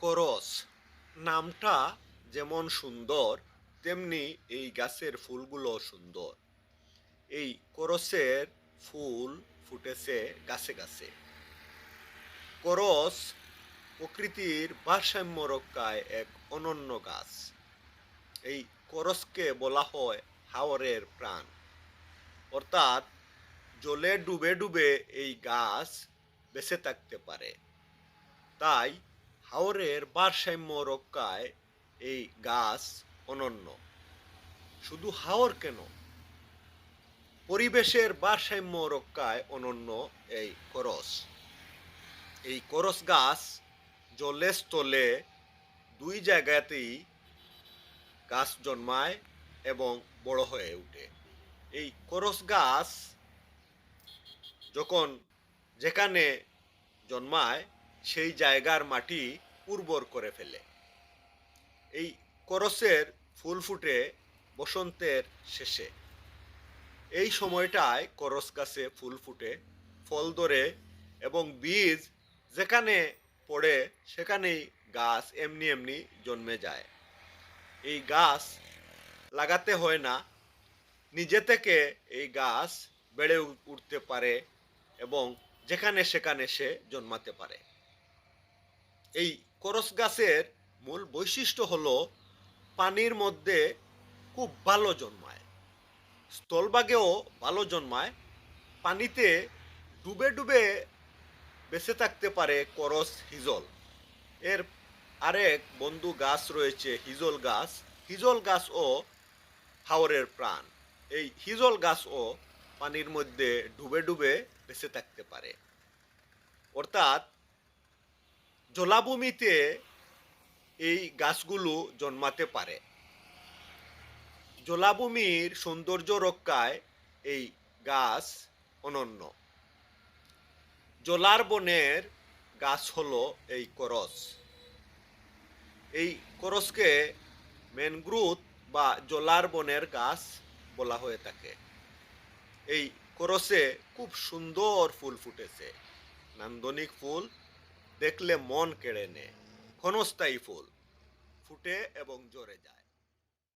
করস। নামটা যেমন সুন্দর, তেমনি এই গাছের ফুলগুলো সুন্দর। এই করসের ফুল ফুটেছে গাছে গাছে। করস প্রকৃতির ভারসাম্য রক্ষায় এক অনন্য গাছ। এই করসকে বলা হয় হাওরের প্রাণ। অর্থাৎ জলে ডুবে ডুবে এই গাছ বেঁচে থাকতে পারে। তাই হাওরের ভারসাম্য রক্ষায় এই গাছ অনন্য। শুধু হাওর কেন? পরিবেশের ভারসাম্য রক্ষায় অনন্য এই করস। এই করস গাছ জলে স্থলে দুই জায়গাতেই গাছ জন্মায় এবং বড় হয়ে ওঠে এই করস গাছ যখন যেখানে জন্মায়, সেই জায়গার মাটি উর্বর করে ফেলে। এই করসের ফুল ফুটে বসন্তের শেষে। এই সময়টায় করস গাছে ফুল ফুটে, ফল ধরে এবং বীজ যেখানে পড়ে সেখানেই গাছ এমনি এমনি জন্মে যায়। এই গাছ লাগাতে হয় না, নিজে থেকে এই গাছ বেড়ে উঠতে পারে এবং যেখানে সেখানে সে জন্মাতে পারে। এই করস গাছের মূল বৈশিষ্ট্য হল পানির মধ্যে খুব ভালো জন্মায়। স্থলভাগেও ভালো জন্মায়। পানিতে ডুবে ডুবে বেঁচে থাকতে পারে করস হিজল। এর আরেক বন্ধু গাছ রয়েছে, হিজল গাছ। হিজল গাছও হাওরের প্রাণ। এই হিজল গাছও পানির মধ্যে ডুবে ডুবে বেঁচে থাকতে পারে। অর্থাৎ জলাভূমিতে এই গাছগুলো জন্মাতে পারে। জলাভূমির সৌন্দর্য রক্ষায় এই গাছ অনন্য। জলার বনের গাছ হলো এই করস। এই করসকে ম্যানগ্রুভ বা জলার বনের গাছ বলা হয়ে থাকে। এই করসে খুব সুন্দর ফুল ফুটেছে। নান্দনিক ফুল দেখলে মন কেড়ে নেয়। ক্ষণস্থায়ী ফুল ফুটে এবং জ্বরে যায়।